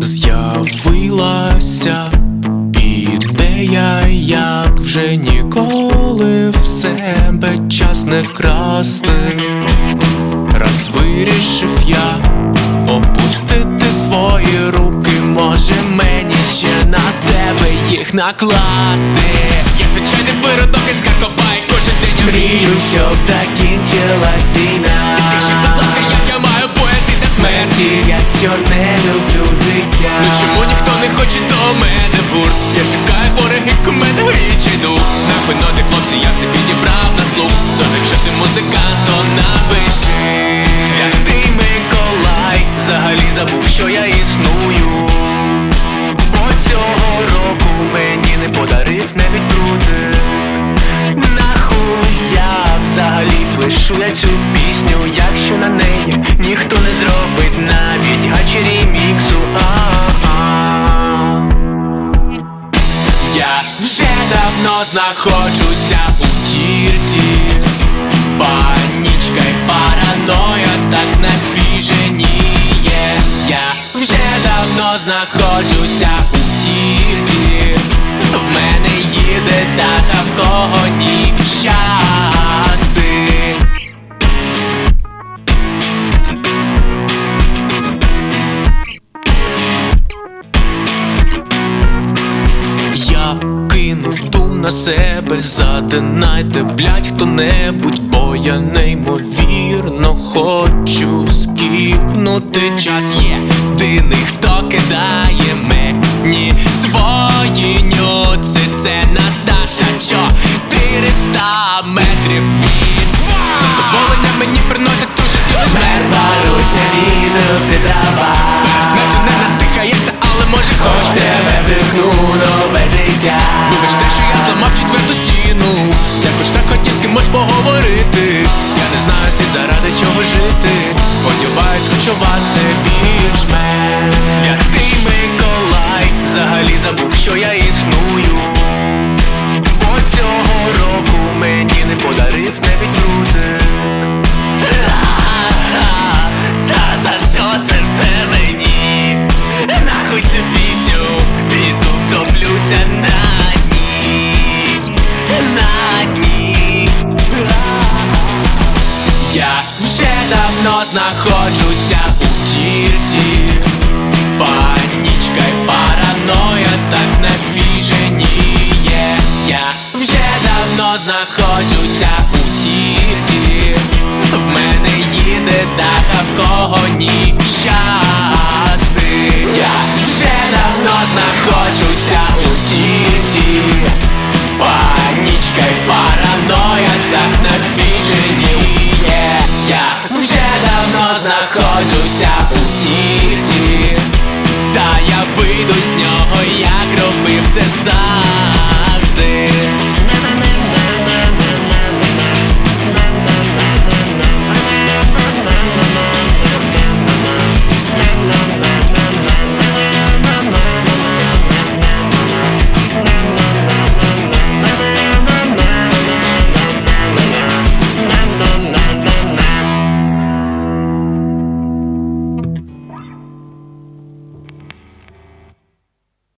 З'явилася ідея, як вже ніколи в себе час не красти. Раз вирішив я опустити свої руки, може мені ще на себе їх накласти. Я звичайний виродок із Харкова і кожен день мрію, щоб закінчилась війна. Смерті, якщо не люблю життя. Ну чому ніхто не хоче до мене в гурт? Я шукаю хворих і мене в річ іду. Нахуй ноти, хлопці, я все підібрав на слух. Тож якщо ти музикант, то напиши. Святий Миколай, взагалі забув, що я існую. Бо цього року мені не подарив навіть крутик Нахуй я взагалі пишу я цю пісню, якщо на неї Я вже давно знаходжуся у тірті Панічка й параноя так нафіженіє Я вже давно знаходжуся на себе, задинайте, блять, хто-небудь, бо я неймовірно хочу скіпнути час. Єдиний, хто кидає мені свої нюци, це Наташа, 400 метрів від Задоволення мені приносять дуже тіло мертва Русня відроси трава. Смертю не надихаєшся, але може хоч тебе вдихну нове життя Сподіваюсь, більш у давно знаходжуся. У тірті Панічка й параноя так нафіженіє Я вже давно знаходжуся. У тірті В мене їде так, а в кого ні щасти. Я вже давно знаходжуся. У тірті Панічка й параноя так нафіженіє знаходжуся у Та я вийду з нього